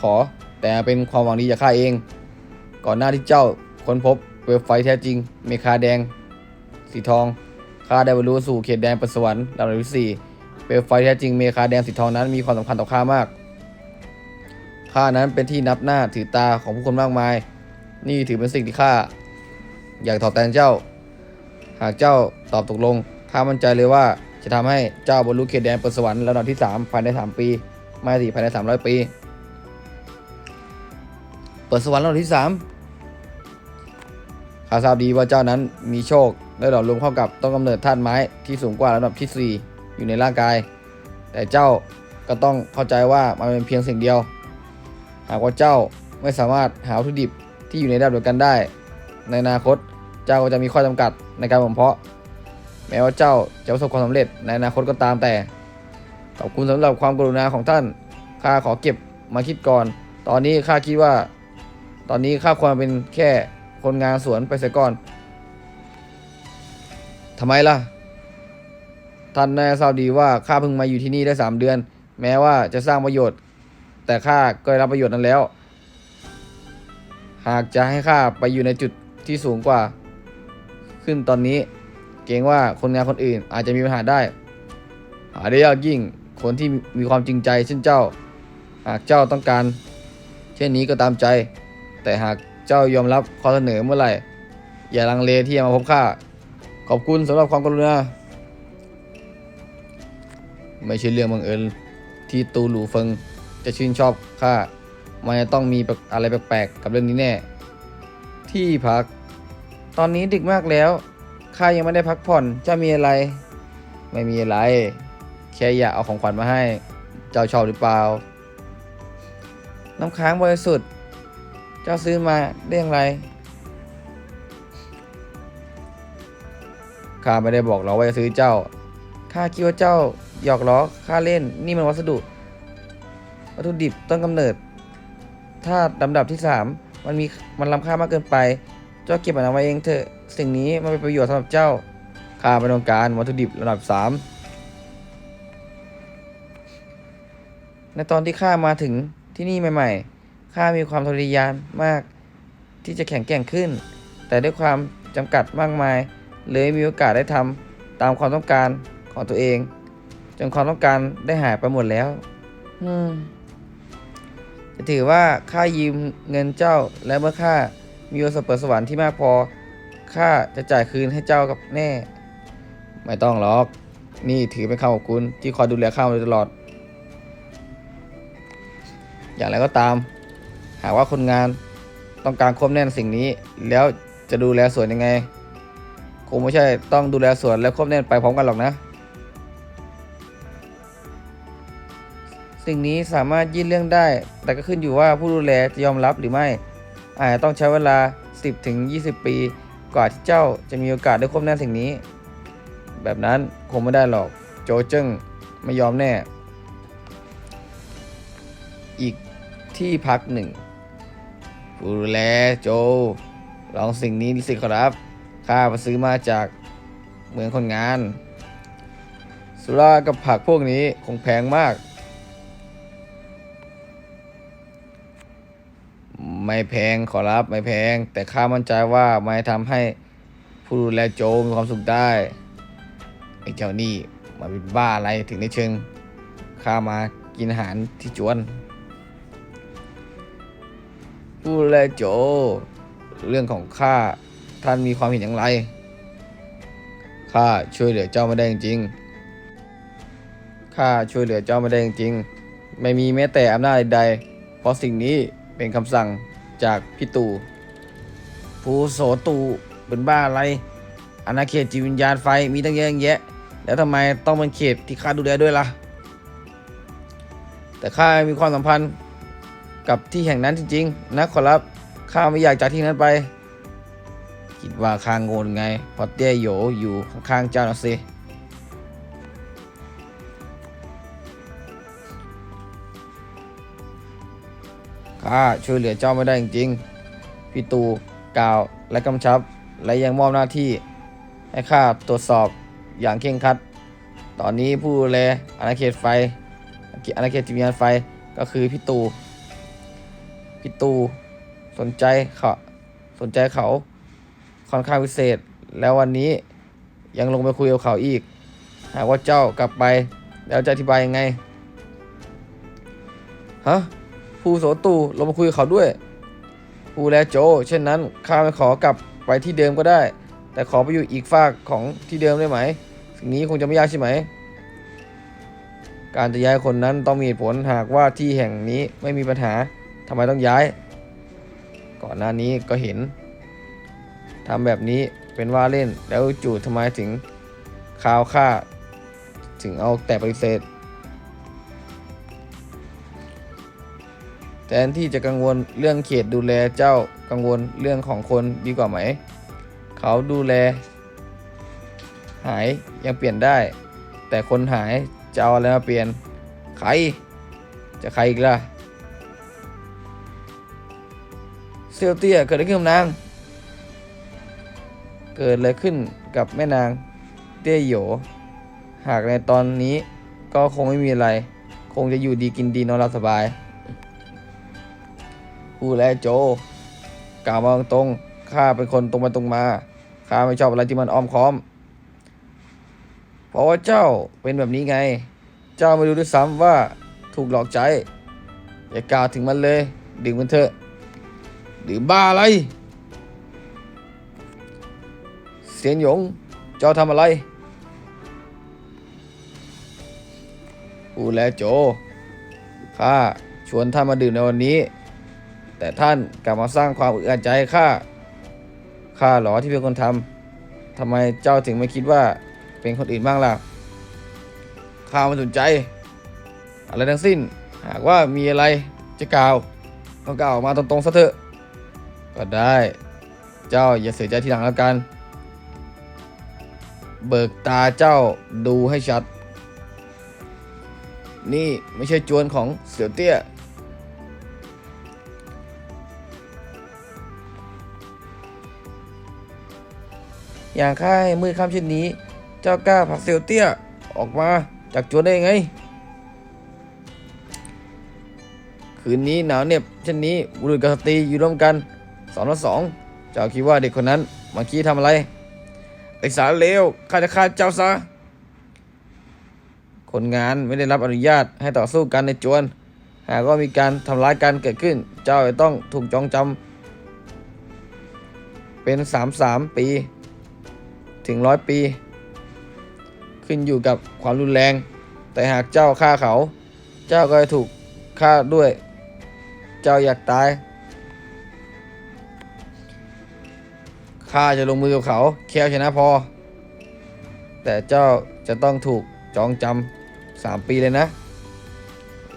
ขอ แต่เป็นความหวังดีจากข้าเอง ก่อนหน้าที่เจ้าค้นพบเปลวไฟแท้จริง เมคาแดง สีทองข้าได้บรรลุสู่เขตแดนประสวรรค์ลำดับที่สี่เปลวไฟแท้จริงเมคาแดงสีทองนั้นมีความสำคัญต่อข้ามากข้านั้นเป็นที่นับหน้าถือตาของผู้คนมากมาย นี่ถือเป็นสิ่งที่ข้าอยากตอบแทนเจ้า หากเจ้าตอบตกลงข้ามั่นใจเลยว่าจะทำให้เจ้าบรรลุเขตแดนเปิดสวรรค์ระดับที่ 3 ภายใน 3 ปี ไม่สิภายใน 300 ปี เปิดสวรรค์ระดับที่3ข้าทราบดีว่าเจ้านั้นมีโชคได้หล่อรวมเข้ากับต้นกำเนิดธาตุไม้ที่สูงกว่าระดับที่ 4 อยู่ในร่างกาย แต่เจ้าก็ต้องเข้าใจว่ามันเป็นเพียงสิ่งเดียว หากว่าเจ้าไม่สามารถหาวัตถุดิบที่อยู่ในระดับเดียวกันได้ ในอนาคตเจ้าก็จะมีข้อจำกัดในการบ่มเพาะ แม้ว่าเจ้าจะประสบความสำเร็จในอนาคตก็ตามแต่ขอบคุณสำหรับความกรุณาของท่านข้าขอเก็บมาคิดก่อน ตอนนี้ข้าคิดว่า ตอนนี้ข้าควรเป็นแค่คนงานสวนไปเสียก่อนทำไมล่ะ ท่านน่าจะทราบดีว่าข้าเพิ่งมาอยู่ที่นี่ได้สามเดือน แม้ว่าจะสร้างประโยชน์ แต่ข้าก็ได้รับประโยชน์นั้นแล้ว หากจะให้ข้าไปอยู่ในจุดที่สูงกว่า ขึ้นตอนนี้ เกรงว่าคนงานคนอื่น อาจจะมีปัญหาได้หาได้ยากยิ่งคนที่มีความจริงใจเช่นเจ้า หากเจ้าต้องการ เช่นนี้ก็ตามใจ แต่หากเจ้ายอมรับข้อเสนอเมื่อไหร่ อย่าลังเลที่จะมาพบข้าขอบคุณสำหรับความกรุณาไม่ใช่เรื่องบังเอิญที่ตูหลูเฟิงจะชื่นชอบข้ามันจะต้องมีอะไรแปลกๆกับเรื่องนี้แน่ ที่พัก ตอนนี้ดึกมากแล้วข้ายังไม่ได้พักผ่อนเจ้ามีอะไร ไม่มีอะไร แค่อยากเอาของขวัญมาให้ เจ้าชอบหรือเปล่า น้ำค้างบริสุทธิ์ จ้าซื้อมาได้อย่างไรข้าไม่ได้บอกหรอกว่าจะซื้อเจ้า ข้าคิดว่าเจ้าหยอกล้อข้าเล่น นี่มันวัสดุ วัตถุดิบต้นกำเนิด ถ้าลำดับที่สามมันมีมันล้ำค่ามากเกินไป เจ้าเก็บมันเอาไว้เองเถอะ สิ่งนี้มันเป็นประโยชน์สำหรับเจ้า ข้าไม่ต้องการวัตถุดิบระดับสามในตอนที่ข้ามาถึงที่นี่ใหม่ ๆ ข้ามีความทะเยอทะยานมากที่จะแข็งแกร่งขึ้น แต่ด้วยความจำกัดมากมาย เลยมีโอกาสได้ทำตามความต้องการของตัวเอง จนความต้องการได้หายไปหมดแล้วอืมจะถือว่าข้ายืมเงินเจ้าและเมื่อข้ามีโอสถเปิดสวรรค์ที่มากพอข้าจะจ่ายคืนให้เจ้ากับแน่ ไม่ต้องหรอก นี่ถือเป็นคำขอบคุณที่คอยดูแลข้ามาโดยตลอด อย่างไรก็ตาม หากว่าคนงานต้องการควบแน่นสิ่งนี้ แล้วจะดูแลสวนยังไง คงไม่ใช่ต้องดูแลสวนและควบแน่นไปพร้อมกันหรอกนะ สิ่งนี้สามารถยื่นเรื่องได้ แต่ก็ขึ้นอยู่ว่าผู้ดูแลจะยอมรับหรือไม่ อาจจะต้องใช้เวลา 10ถึง20ปี กว่าที่เจ้าจะมีโอกาสได้ควบแน่นสิ่งนี้ แบบนั้นคงไม่ได้หรอก โจเจิ้งไม่ยอมแน่ อีกที่พักหนึ่ง ผู้ดูแลโจ ลองสิ่งนี้ดิสิครับข้าไปซื้อมาจากเหมือนคนงาน สุรากับผักพวกนี้คงแพงมาก ไม่แพงขอรับไม่แพง แต่ข้ามั่นใจว่าไม่ทำให้ผู้ดูแลโจมีความสุขได้ไอ้เจ้านี่มาเป็นบ้าอะไรถึงได้เชิงข้ามากินอาหารที่จวน ผู้ดูแลโจ เรื่องของข้าท่านมีความเห็นอย่างไรข้าช่วยเหลือเจ้าไม่ได้จริงข้าช่วยเหลือเจ้าไม่ได้จริงไม่มีแม้แต่อำนาจใดๆเพราะสิ่งนี้เป็นคำสั่งจากพี่ตู่ผู้โสตูเป็นบ้าอะไรอาณาเขตจิตวิญญาณไฟมีตั้งเยอะแยะ แล้วทำไมต้องเป็นเขตที่ข้าดูแลด้วยล่ะ แต่ข้ามีความสัมพันธ์ กับที่แห่งนั้นจริงๆ นะขอรับข้าไม่อยากจากที่นั้นไป คิดว่าข้างโงนไง พอเตี้ยโยอยู่ข้างเจ้านะสิข้าช่วยเหลือเจ้าไม่ได้จริงๆพี่ตูกล่าวและกำชับ และยังมอบหน้าที่ ให้ข้าตรวจสอบอย่างเคร่งครัด ตอนนี้ผู้ดูแลอาณาเขตไฟอาณาเขตจิตวิญญาณไฟก็คือพี่ตู พี่ตู สนใจเขาสนใจเขาค่อนข้างพิเศษ แล้ววันนี้ยังลงไปคุยกับเขาอีก หากว่าเจ้ากลับไป แล้วจะอธิบายยังไงฮะผู้โสตูลงมาคุยกับเขาด้วย ผู้แลโจ เช่นนั้นข้าไม่ขอกลับไปที่เดิมก็ได้ แต่ขอไปอยู่อีกฝากของที่เดิมได้ไหม สิ่งนี้คงจะไม่ยากใช่ไหม การจะย้ายคนนั้นต้องมีผลหากว่าที่แห่งนี้ไม่มีปัญหา ทำไมต้องย้าย ก่อนหน้านี้ก็เห็นทำแบบนี้เป็นว่าเล่นแล้วจู่ทำไมถึงข่าวฆ่า ถึงเอาแต่ปฏิเสธแทนที่จะกังวลเรื่องเขตดูแลเจ้ากังวลเรื่องของคนดีกว่าไหม เขาดูแล หายยังเปลี่ยนได้ แต่คนหายจะเอาอะไรมาเปลี่ยน ใคร จะใครอีกล่ะ เซียวเตี้ยเกิดอะไรขึ้นกับนาง เกิดอะไรขึ้นกับแม่นางเตี้ยโหยหากในตอนนี้ก็คงไม่มีอะไร คงจะอยู่ดีกินดีนอนหลับสบายพูดแล้วโจกล่าวมาตรงๆข้าเป็นคนตรงไปตรงมาข้าไม่ชอบอะไรที่มันอ้อมค้อม เพราะว่าเจ้าเป็นแบบนี้ไง เจ้าไม่รู้ด้วยซ้ำว่าถูกหลอกใจอย่ากล่าวถึงมันเลยดื่มมันเถอะ ดื่มบ้าอะไร เสียนหยง เจ้าทำอะไร อูแลโจ ข้าชวนท่านมาดื่มในวันนี้ แต่ท่านกลับมาสร้างความอึดอัดใจใข้า ข้าหรอที่เป็นคนทำ ทำไมเจ้าถึงไม่คิดว่าเป็นคนอื่นบ้างล่ะ ข้าไม่สนใจ อะไรทั้งสิ้น หากว่ามีอะไรจะกล่าวก็กล่าวออกมาตรงๆซะเถอะ ก็ได้ เจ้าอย่าเสียใจทีหลังแล้วกัน เบิกตาเจ้าดูให้ชัด นี่ไม่ใช่จวนของเสี่ยวเตี้ย อย่างข้าให้มือข้ามเช่นนี้ เจ้ากล้าผลักเซียวเตี้ยออกมาจากจวนได้ยังไงคืนนี้หนาวเหน็บเช่นนี้บุรุษกับสตรีอยู่ร่วมกัน สองต่อสองเจ้าคิดว่าเด็กคนนั้นเมื่อกี้ทำอะไรไอสารเลวข้าจะฆ่าเจ้าซะ คนงานไม่ได้รับอนุญาตให้ต่อสู้กันในจวน หากว่ามีการทำร้ายกันเกิดขึ้น เจ้าจะต้องถูกจองจำเป็นสามสามปี ถึงร้อยปี ขึ้นอยู่กับความรุนแรง แต่หากเจ้าฆ่าเขา เจ้าก็จะถูกฆ่าด้วย เจ้าอยากตาย ข้าจะลงมือกับเขา แค่ชนะพอ แต่เจ้าจะต้องถูกจองจำสามปีเลยนะ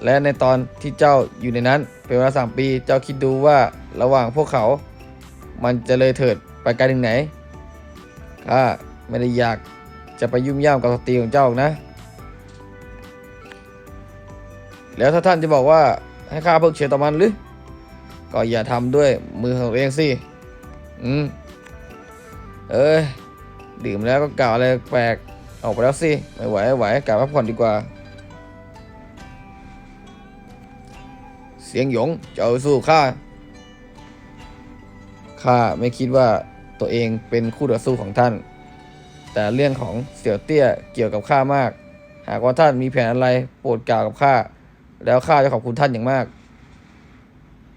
และในตอนที่เจ้าอยู่ในนั้น เป็นเวลาสามปี เจ้าคิดดูว่าระหว่างพวกเขา มันจะเลยเถิดไปไกลถึงไหนข้าไม่ได้อยากจะไปยุ่มย่ามกับสตรีของเจ้านะ แล้วถ้าท่านจะบอกว่าให้ข้าเพิกเฉยต่อมันหรือ ก็อย่าทำด้วยมือของตัวเองสิ อืม เอ้ยดื่มแล้วก็กล่าวอะไรแปลกออกไปแล้วสิไม่ไหวไม่ไหวกลับพักผ่อนดีกว่า เสียงหยงจะเอาสู้ข้าข้าไม่คิดว่าตัวเองเป็นคู่ต่อสู้ของท่าน แต่เรื่องของเสี่ยวเตี้ยเกี่ยวกับข้ามาก หากว่าท่านมีแผนอะไรโปรดกล่าวกับข้าแล้วข้าจะขอบคุณท่านอย่างมาก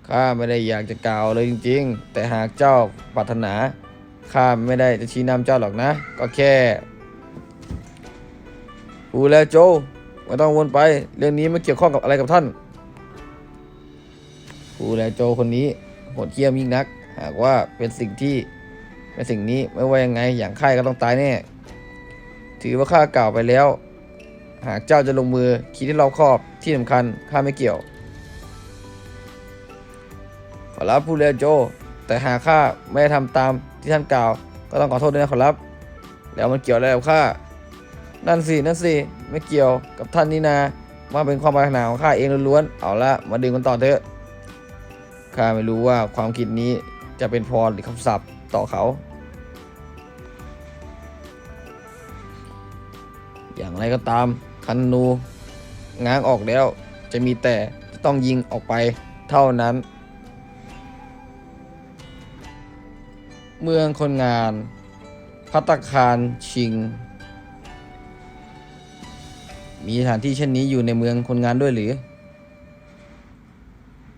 ข้าไม่ได้อยากจะกล่าวเลยจริง ๆ แต่หากเจ้าปรารถนา ข้าไม่ได้จะชี้นำเจ้าหรอกนะ ก็แค่พูดแล้วโจไม่ต้องวนไป เรื่องนี้ไม่เกี่ยวข้องกับอะไรกับท่านพูดแล้วโจคนนี้โหดเหี้ยมยิ่งนัก หากว่าเป็นสิ่งที่เป็นสิ่งนี้ไม่ว่ายังไงอย่างข้าก็ต้องตายแน่ ถือว่าข้ากล่าวไปแล้ว หากเจ้าจะลงมือคิดให้รอบคอบที่สำคัญข้าไม่เกี่ยวขอรับผู้เรียนโจ แต่หากข้าไม่ได้ทำตามที่ท่านกล่าว ก็ต้องขอโทษด้วยนะขอรับ แล้วมันเกี่ยวอะไรกับข้า นั่นสิ นั่นสิ ไม่เกี่ยวกับท่านนี่นามาเป็นความปรารถนาของข้าเองล้วนๆ เอาละมาดึงกันต่อเถอะ ข้าไม่รู้ว่าความคิดนี้จะเป็นพรหรือคำสาปต่อเขา อย่างไรก็ตามคันนูง้างออกแล้ว จะมีแต่จะต้องยิงออกไปเท่านั้น เมืองคนงาน พัตตาคารชิง มีสถานที่เช่นนี้อยู่ในเมืองคนงานด้วยหรือ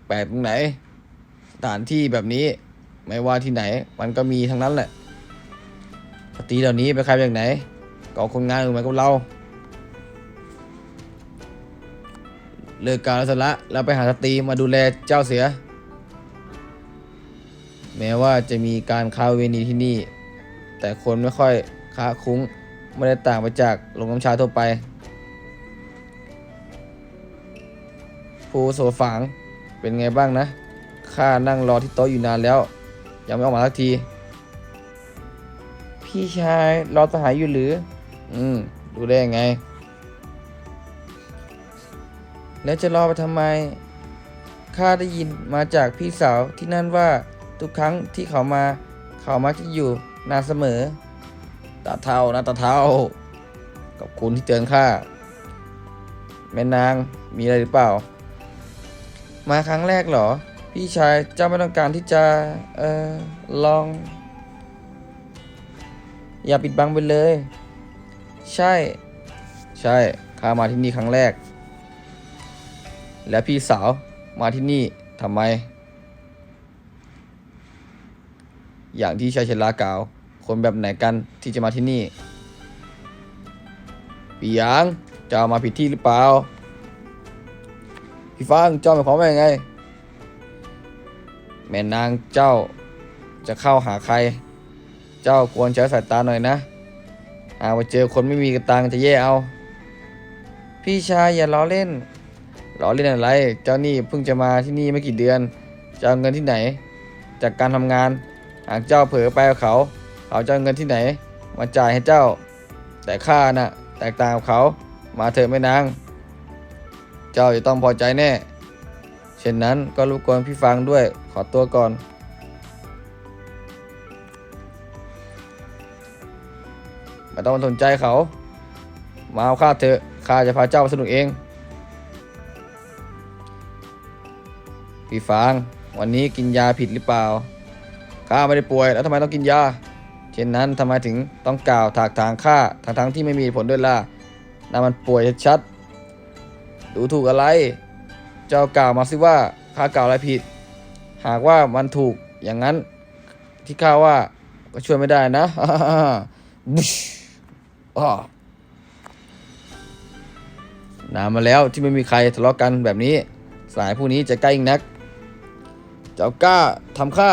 แปลกตรงไหน สถานที่แบบนี้ไม่ว่าที่ไหน มันก็มีทั้งนั้นแหละสตรีเหล่านี้ไปนใครมาจากไหนก็คนงานเหมือนกับเรา เลิกการแล้วสละแล้วไปหาสตรีมาดูแลเจ้าเสีย แม้ว่าจะมีการค้าเวณีที่นี่ แต่คนไม่ค่อยค้าคุ้งไม่ได้ต่างไปจากโรงน้ำชาทั่วไปผู้โสฝางเป็นไงบ้างนะ ข้านั่งรอที่โต๊ะอยู่นานแล้ว ยังไม่ออกมาสักที พี่ชายรอสหายอยู่หรือ อืม ดูได้ยังไง แล้วจะรอไปทำไม ข้าได้ยินมาจากพี่สาวที่นั่นว่า ทุกครั้งที่เขามาเขามักจะอยู่นานเสมอ ตาเท่านะตาเท่ากับคุณที่เตือนข้าแม่นางมีอะไรหรือเปล่า มาครั้งแรกเหรอ พี่ชายเจ้าไม่ต้องการที่จะ เอ่อ ลอง อย่าปิดบังไปเลย ใช่ ใช่ข้ามาที่นี่ครั้งแรก และพี่สาวมาที่นี่ทำไม อย่างที่ชายชลากล่าว คนแบบไหนกันที่จะมาที่นี่ปียงเจ้ามาผิดที่หรือเปล่า พี่ฟางเจ้าหมายความว่ายังไง แม่นางเจ้าจะเข้าหาใคร เจ้าควรใช้สายตาหน่อยนะหากว่าเจอคนไม่มีกระตังจะแย่เอา พี่ชายอย่าล้อเล่น ล้อเล่นอะไร เจ้านี่เพิ่งจะมาที่นี่ไม่กี่เดือน จะเอาเงินที่ไหน จากการทำงาน หากเจ้าเผลอไปกับเขา เขาจะเอาเงินที่ไหน มาจ่ายให้เจ้า แต่ข้าน่ะแตกต่างกับเขา มาเถอะแม่นาง เจ้าจะต้องพอใจแน่ เช่นนั้นก็รบกวนพี่ฟังด้วย ขอตัวก่อน ไม่ต้องสนใจเขา มาเอาข้าเถอะ ข้าจะพาเจ้าไปสนุกเอง พี่ฟาง วันนี้กินยาผิดหรือเปล่า ข้าไม่ได้ป่วยแล้วทำไมต้องกินยา เช่นนั้นทำไมถึงต้องกล่าวถากถางข้าทั้งทั้งที่ไม่มีผลด้วยล่ะนั่นมันป่วยชัดๆดูถูกอะไร เจ้ากล่าวมาสิว่าข้ากล่าวอะไรผิด หากว่ามันถูกอย่างนั้นที่ข้าว่าก็ช่วยไม่ได้นะบุชนานมาแล้วที่ไม่มีใครทะเลาะกันแบบนี้ สายผู้นี้จะใกล้แนัก เจ้ากล้าทำข้า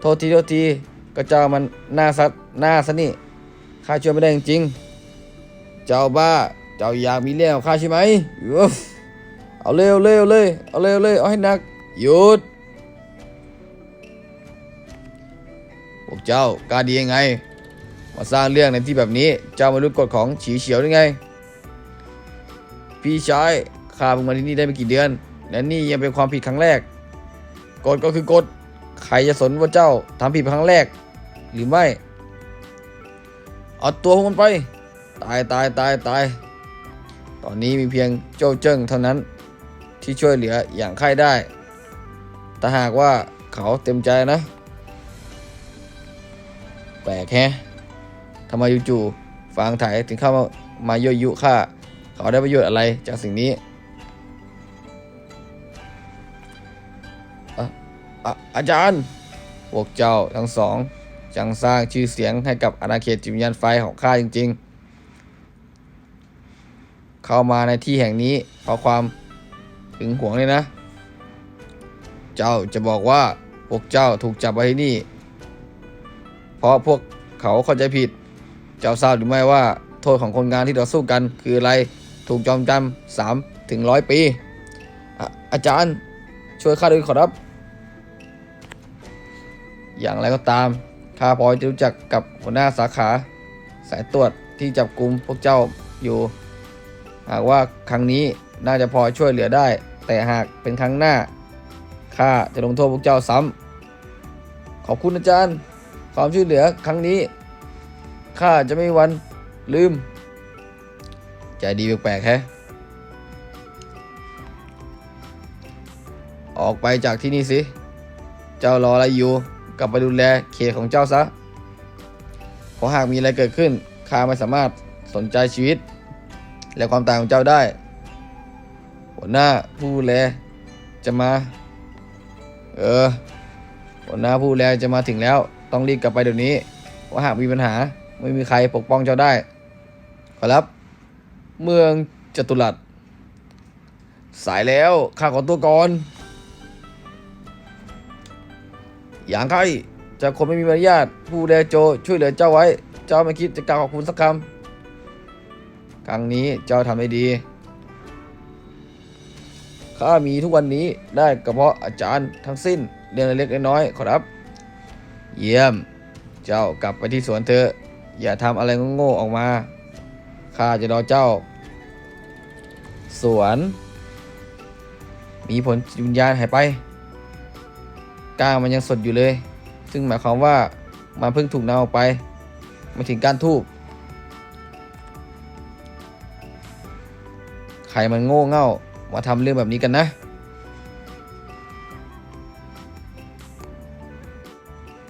โทษทีโทษทีก็เจ้ามันหน้าซัดหน้าซะนี่ข้าช่วยไม่ได้จริงๆเจ้าบ้าเจ้าอยากมีเรื่องกับข้าใช่ไหมเอาเร็วเร็วเลยเอาเร็วเลยเอาให้หนักหยุดพวกเจ้ากล้าดียังไง มาสร้างเรื่องในที่แบบนี้เจ้าไม่รู้กฎของฉีเฉียวหรือไง พี่ชายข้าเพิ่งมาที่นี่ได้ไม่กี่เดือน และนี่ยังเป็นความผิดครั้งแรกกฎก็คือกฎ ใครจะสนว่าเจ้าทำผิดครั้งแรก หรือไม่เอาตัวพวกมันไป ตายตายตายตาย ตอนนี้มีเพียงโจ้าเจิ้งเท่านั้นที่ช่วยเหลืออย่างใครได้ แต่หากว่าเขาเต็มใจนะ แปลกแฮะทำไมจู่ๆฟางไถถึงเข้ามามายั่วยุข้าเขาได้ประโยชน์อะไรจากสิ่งนี้ อะอาจารย์ พวกเจ้าทั้งสองจังสร้างชื่อเสียงให้กับอาณาเขตจิตวิญญาณไฟของข้าจริง ๆ เข้ามาในที่แห่งนี้เพราะความหึงหวงเลยนะ เจ้าจะบอกว่าพวกเจ้าถูกจับไว้ที่นี่ เพราะพวกเขาเข้าใจผิด เจ้าทราบหรือไม่ว่าโทษของคนงานที่ต่อสู้กันคืออะไร ถูกจองจำสามถึงร้อยปีออาจารย์ช่วยข้าด้วยขอรับ อย่างไรก็ตามข้าพอจะรู้จักกับหัวหน้าสาขาสายตรวจที่จับกลุ่มพวกเจ้าอยู่ หากว่าครั้งนี้น่าจะพอช่วยเหลือได้ แต่หากเป็นครั้งหน้าข้าจะลงโทษพวกเจ้าซ้ำขอบคุณอาจารย์ ความช่วยเหลือครั้งนี้ข้าจะไม่มีวันลืม ใจดีแปลกๆแฮะออกไปจากที่นี่สิ เจ้ารออะไรอยู่ กลับไปดูแลเขตของเจ้าซะเพราะหากมีอะไรเกิดขึ้นข้าไม่สามารถสนใจชีวิต และความตายของเจ้าได้ หัวหน้าผู้แลจะมา เออ หัวหน้าผู้แลจะมาถึงแล้ว ต้องรีบกลับไปเดี๋ยวนี้เพราะหากมีปัญหาไม่มีใครปกป้องเจ้าได้ ขอรับ เมืองจตุรัส สายแล้วข้าขอตัวก่อน อย่างใครจะคนไม่มีมารยาทผู้แลโจช่วยเหลือเจ้าไว้ เจ้าไม่คิดจะกล่าวขอบคุณสักคำครั้งนี้เจ้าทำได้ดีข้ามีทุกวันนี้ได้ก็เพราะอาจารย์ทั้งสิ้นเรื่องเล็กๆน้อยๆขอรับ เยี่ยม เจ้ากลับไปที่สวนเถอะ อย่าทำอะไรโง่ๆออกมาข้าจะรอเจ้า สวน มีผลจิตวิญญาณหายไป ก้างมันยังสดอยู่เลย ซึ่งหมายความว่ามันเพิ่งถูกนำออกไปมาถึงการทูบใครมันโง่เง่ามาทำเรื่องแบบนี้กันนะ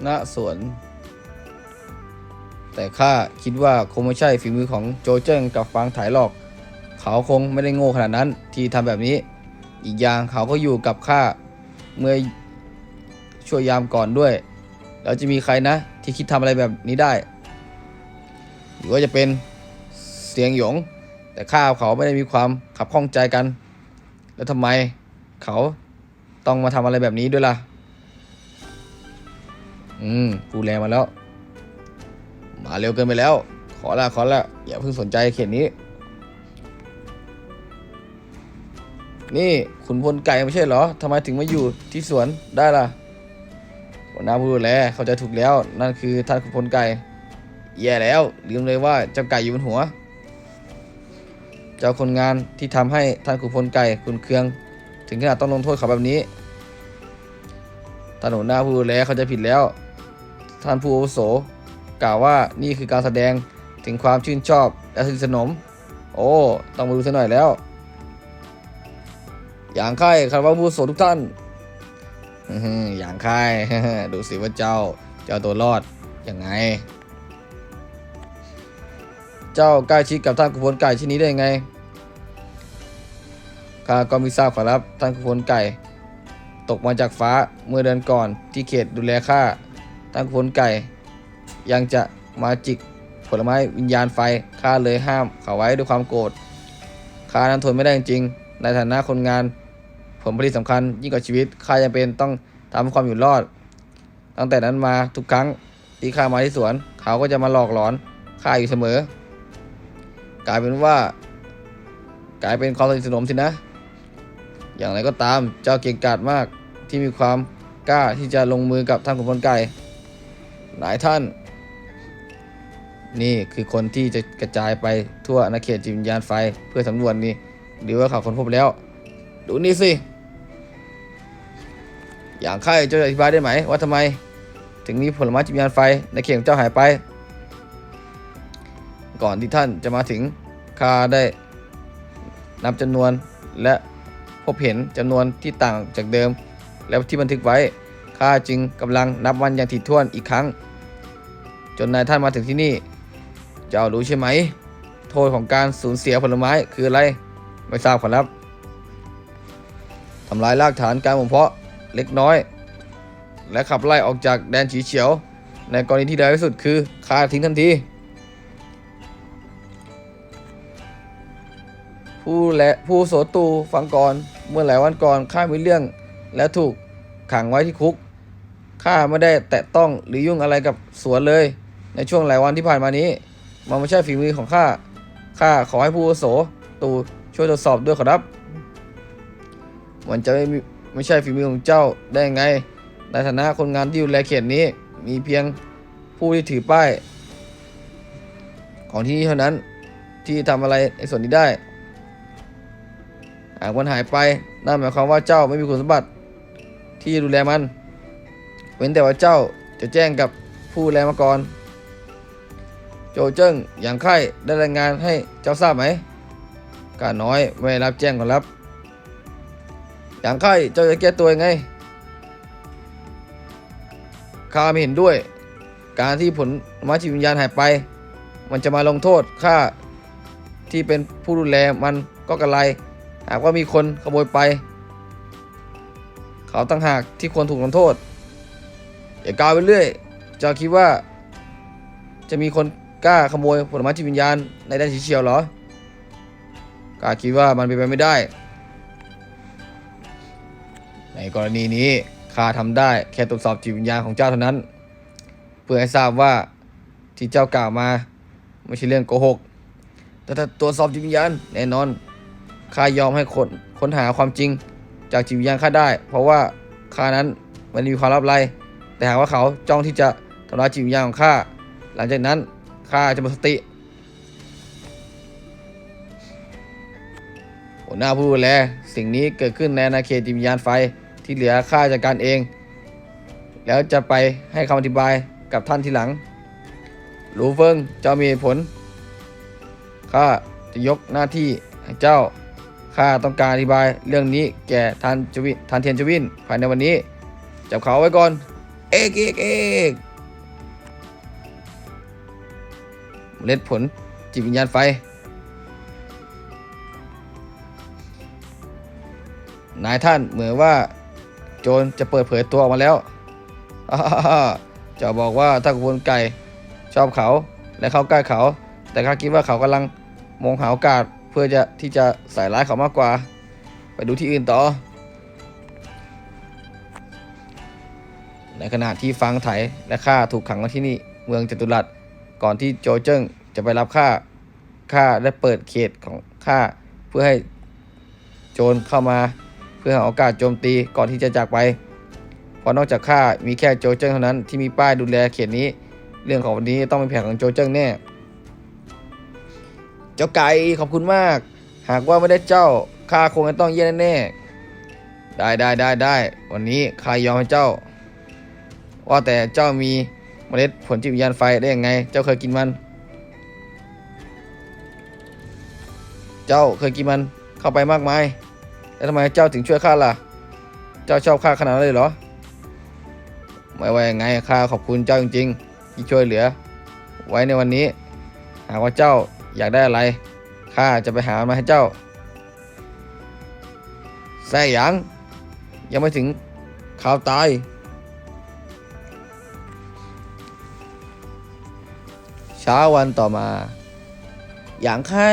ณ สวน แต่ข้าคิดว่าคงไม่ใช่ฝีมือของโจเจิ้งกับฟางถ่ายหรอก เขาคงไม่ได้โง่ขนาดนั้นที่ทำแบบนี้ อีกอย่างเขาก็อยู่กับข้าเมื่อ ช่วยยามก่อนด้วย แล้วจะมีใครนะ ที่คิดทำอะไรแบบนี้ได้ หรือว่าจะเป็นเสียงหยง แต่ข้าเขาไม่ได้มีความขับข้องใจกัน แล้วทำไมเขาต้องมาทำอะไรแบบนี้ด้วยล่ะ อืมกูแลมาแล้ว มาเร็วเกินไปแล้ว ขอละขอละอย่าเพิ่งสนใจเขตนี้ นี่ขุนพลไก่ไม่ใช่เหรอทำไมถึงมาอยู่ที่สวนได้ล่ะ หัวหน้าผู้ดูแลเขาใจะถูกแล้ว นั่นคือท่านขุนพลไก่แย่แล้ว ลืมเลยว่าเจ้าไก่อยู่บนหัว เจ้าคนงานที่ทำให้ท่านขุนพลไก่คุณเคือง ถึงขนาดต้องลงโทษเขาแบบนี้ท่านหัวหน้าผู้ดูแลเขาใจะผิดแล้ว ท่านผู้อาวุโสกล่าวว่านี่คือการแสดงถึงความชื่นชอบและสนิทสนม โอ้ ต้องมาดูสักหน่อยแล้ว อย่างใครคารวะผู้อาวุโสทุกท่าน อย่างใครดูสิว่าเจ้าเจ้าตัวรอดยังไง เจ้าใกล้ชิดกับท่านกุพลไก่ที่นี้ได้ยังไงข้าก็ไม่ทราบขอรับท่านกุพลไก่ ตกมาจากฟ้าเมื่อเดือนก่อนที่เขตดูแลข้าท่านกุพลไก่ ยังจะมาจิกผลไม้วิญญาณไฟข้าเลยห้ามเขาไว้ด้วยความโกรธข้านั้นทนไม่ได้จริงในฐานะคนงาน ผลผลิตสำคัญยิ่งกว่าชีวิตข้ายังเป็นต้องทำให้ความอยู่รอด ตั้งแต่นั้นมาทุกครั้งที่ข้ามาที่สวน เขาก็จะมาหลอกหลอนข้าอยู่เสมอ กลายเป็นว่า กลายเป็นความสนิทสนมสินะ อย่างไรก็ตามเจ้าเก่งกาจมากที่มีความกล้าที่จะลงมือกับท่านขุนพลไก่หลายท่าน นี่คือคนที่จะกระจายไปทั่วอาณาเขตจิตวิญญาณไฟเพื่อสำรวจนี่หรือว่าเขาค้นพบแล้ว ดูนี่สิ อย่างใครเจ้าจะอธิบายได้ไหม ว่าทำไม ถึงมีผลไม้จิตวิญญาณไฟในเขตของเจ้าหายไป ก่อนที่ท่านจะมาถึงข้าได้นับจำนวนและพบเห็นจำนวนที่ต่างจากเดิม แล้วที่บันทึกไว้ข้าจึงกำลังนับวันอย่างถี่ถ้วนอีกครั้ง จนนายท่านมาถึงที่นี่ เจ้ารู้ใช่ไหม โทษของการสูญเสียผลไม้คืออะไร ไม่ทราบขอรับทำลายรากฐานการบ่มเพาะ เล็กน้อย และขับไล่ออกจากแดนฉีเฉียว ในกรณีที่ใดที่สุดคือฆ่าทิ้งทันที ผู้และผู้โสตูฟังก่อนเมื่อหลายวันก่อนข้ามีเรื่องและถูกขังไว้ที่คุกข้าไม่ได้แตะต้องหรือยุ่งอะไรกับสวนเลย ในช่วงหลายวันที่ผ่านมานี้ มันไม่ใช่ฝีมือของข้าข้าขอให้ผู้โสตูช่วยตรวจสอบด้วยขอรับ มันจะไม่มี ไม่ใช่ฝีมือของเจ้าได้ยังไง ในฐานะคนงานที่ดูแลเขตนี้ มีเพียงผู้ที่ถือป้าย ของที่นี่เท่านั้นที่ทำอะไรในส่วนนี้ได้ หากมันหายไปนั่นหมายความว่าเจ้าไม่มีคุณสมบัติ ที่ดูแลมัน เว้นแต่ว่าเจ้าจะแจ้งกับผู้ดูแลมาก่อนโจเจิ้งอย่างไข้ได้รายงานให้เจ้าทราบไหมกาน้อยไม่รับแจ้งก่อนรับ อย่างไข้เจ้าจะแก้ตัวยังไงข้าไม่เห็นด้วย การที่ผลมาจิตวิญญาณหายไป มันจะมาลงโทษข้าที่เป็นผู้ดูแลมันก็กระไร หากว่ามีคนขโมยไป เขาตั้งหากที่ควรถูกลงโทษ อย่ากล่าวไปเรื่อยเจ้าคิดว่า จะมีคนกล้าขโมยผลไม้จิตวิญญาณในดนสีเขียวเหรอกล้าคิดว่ามันเป็นไปไม่ได้ ในกรณีนี้ข้าทำได้แค่ตรวจสอบจิตวิญญาณของเจ้าเท่านั้น เพื่อให้ทราบว่าที่เจ้ากล่าวมาไม่ใช่เรื่องโกหก แต่ถ้าตรวจสอบจิตวิญญาณแน่นอนข้ายอมให้คนค้นหาความจริงจากจิตวิญญาณข้าได้ เพราะว่าข้านั้นมันมีความลับไร แต่หากว่าเขาจ้องที่จะทำลายจิตวิญญาณของข้าหลังจากนั้นข้าจะหมดสติหัวหน้าผู้ดูแลสิ่งนี้เกิดขึ้นในอาณาเขตจิตวิญญาณไฟ ที่เหลือข้าจัดการเอง แล้วจะไปให้คำอธิบายกับท่านทีหลัง หลูเฟิงเจ้ามีผล ข้าจะยกหน้าที่ให้เจ้า ข้าต้องการอธิบายเรื่องนี้แก่ท่านจวินท่านเทียนจวินภายในวันนี้ จับเขาไว้ก่อน เอกเอกเอกเมล็ดผลจิตวิญญาณไฟ นายท่านเหมือนว่า โจรจะเปิดเผยตัวออกมาแล้วจะบอกว่าถ้าขบวนไก่ชอบเขาและเขาใกล้เขา แต่ข้าคิดว่าเขากำลังมองหาโอกาสเพื่อจะที่จะใส่ร้ายเขามากกว่า ไปดูที่อื่นต่อ ในขณะที่ฟังไถและข้าถูกขังไว้ที่นี่เมืองจตุรัสก่อนที่โจเจิ้งจะไปรับข้าข้าได้เปิดเขตของข้าเพื่อให้โจรเข้ามา เพื่อหาโอกาสโจมตีก่อนที่จะจากไป เพราะนอกจากข้ามีแค่โจเจิ้งเท่านั้นที่มีป้ายดูแลเขตนี้ เรื่องของวันนี้ต้องเป็นแผนของโจเจิ้งแน่ เจ้าไก่ขอบคุณมาก หากว่าไม่ได้เจ้าข้าคงจะต้องแย่แน่ๆได้ได้ได้ได้วันนี้ข้ายอมให้เจ้า ว่าแต่เจ้ามีเมล็ดผลจิตวิญญาณไฟได้ยังไง เจ้าเคยกินมัน เจ้าเคยกินมันเข้าไปมากมาย แล้วทำไมเจ้าถึงช่วยข้าล่ะ เจ้าชอบข้าขนาดนั้นเลยเหรอ ไม่ว่ายังไงข้าขอบคุณเจ้าจริงๆ ที่ช่วยเหลือ ไว้ในวันนี้ หากว่าเจ้าอยากได้อะไรข้าจะไปหามาให้เจ้าแซ่หยางยังไม่ถึงข่าวตาย เช้าวันต่อมา อย่างไข้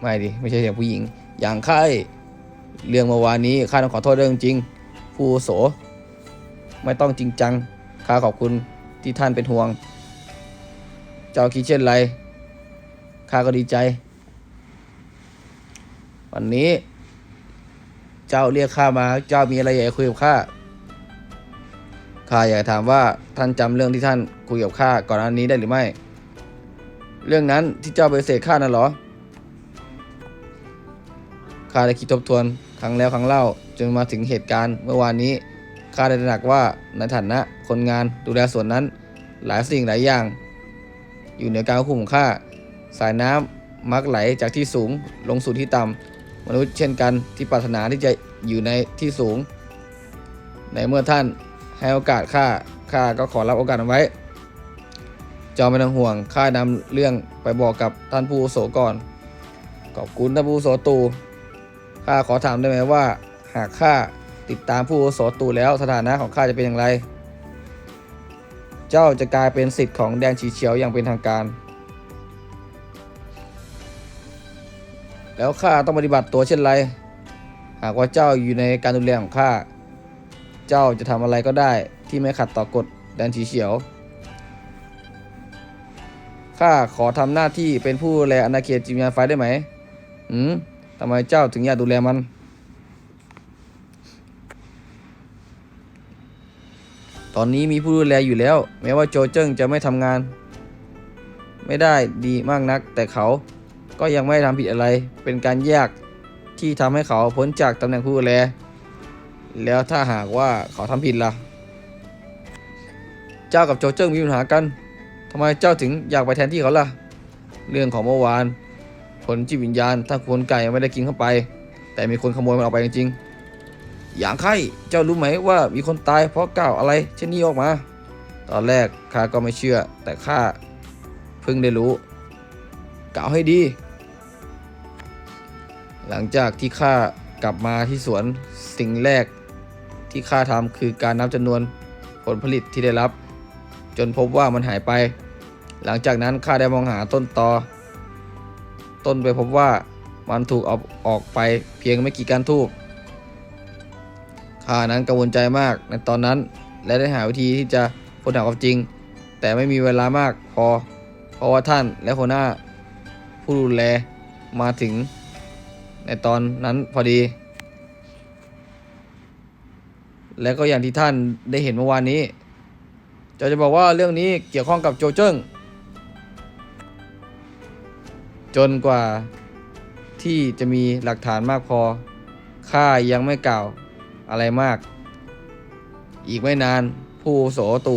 ไม่ดิ ไม่ใช่เสียงผู้หญิง อย่างไข้ เรื่องเมื่อวานนี้ข้าต้องขอโทษเรื่องจริงผู้โส ไม่ต้องจริงจังข้าขอบคุณที่ท่านเป็นห่วง เจ้าคิดเช่นไรข้าก็ดีใจ วันนี้ เจ้าเรียกข้ามา เจ้ามีอะไรอยากจะคุยกับข้าข้าอยากถามว่าท่านจำเรื่องที่ท่านคุยกับข้าก่อนอันนี้ได้หรือไม่ เรื่องนั้นที่เจ้าไปเสธข้านั่นเหรอข้าได้คิดทบทวน รั้งแล้วครั้งเล่าจนมาถึงเหตุการณ์เมื่อวานนี้ข้าได้ตระหนักว่าในฐานะคนงานดูแลสวนนั้น หลายสิ่งหลายอย่าง อยู่เหนือการควบคุมของข้าสายน้ำมักไหลจากที่สูงลงสู่ที่ต่ำมนุษย์เช่นกันที่ปรารถนาที่จะอยู่ในที่สูง ในเมื่อท่านให้โอกาสข้าข้าก็ขอรับโอกาสไว้จ้าไม่ต้องห่วงข้านำเรื่องไปบอกกับท่านผู้อุโสก่อน ขอบคุณท่านผู้อุโสตู ข้าขอถามได้ไหมว่า หากข้าติดตามผู้อาวุโสตูแล้วสถานะของข้าจะเป็นอย่างไร เจ้าจะกลายเป็นสิทธิ์ของแดนฉีเฉียวอย่างเป็นทางการ แล้วข้าต้องปฏิบัติตัวเช่นไร หากว่าเจ้าอยู่ในการดูแลของข้า เจ้าจะทำอะไรก็ได้ที่ไม่ขัดต่อกฎแดนฉีเฉียว ข้าขอทำหน้าที่เป็นผู้ดูแลอาณาเขตจิมยานไฟได้ไหมหืม ทำไมเจ้าถึงอยากดูแลมัน ตอนนี้มีผู้ดูแลอยู่แล้ว แม้ว่าโจเจิ้งจะไม่ทำงาน ไม่ได้ดีมากนัก แต่เขาก็ยังไม่ทำผิดอะไร เป็นการแยกที่ทำให้เขาพ้นจากตำแหน่งผู้ดูแล แล้วถ้าหากว่าเขาทำผิดล่ะ เจ้ากับโจเจิ้งมีปัญหากันทำไมเจ้าถึงอยากไปแทนที่เขาล่ะ เรื่องของเมื่อวาน ผลจิตวิญญาณ ถ้าคนไก่ไม่ได้กินเข้าไป แต่มีคนขโมยมันออกไปจริงๆอย่างไข่เจ้ารู้ไหมว่ามีคนตายเพราะกล่าวอะไรเช่นนี้ออกมา ตอนแรกข้าก็ไม่เชื่อ แต่ข้าเพิ่งได้รู้กล่าวให้ดี หลังจากที่ข้ากลับมาที่สวนสิ่งแรกที่ข้าทำคือการนับจำนวนผลผลิตที่ได้รับ จนพบว่ามันหายไป หลังจากนั้นข้าได้มองหาต้นตอ ต้นไปพบว่ามันถูกเอาออกไปเพียงไม่กี่การทูบข้านั้นกังวลใจมากในตอนนั้น และได้หาวิธีที่จะค้นหาความจริง แต่ไม่มีเวลามากพอ เพราะว่าท่านและหัวหน้า ผู้ดูแลมาถึง ในตอนนั้นพอดี และก็อย่างที่ท่านได้เห็นเมื่อวานนี้จะจะบอกว่าเรื่องนี้เกี่ยวข้องกับโจเจิ้ง จนกว่าที่จะมีหลักฐานมากพอ ข้ายังไม่กล่าวอะไรมาก อีกไม่นานผู้โสตู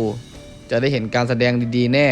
จะได้เห็นการแสดงดีๆแน่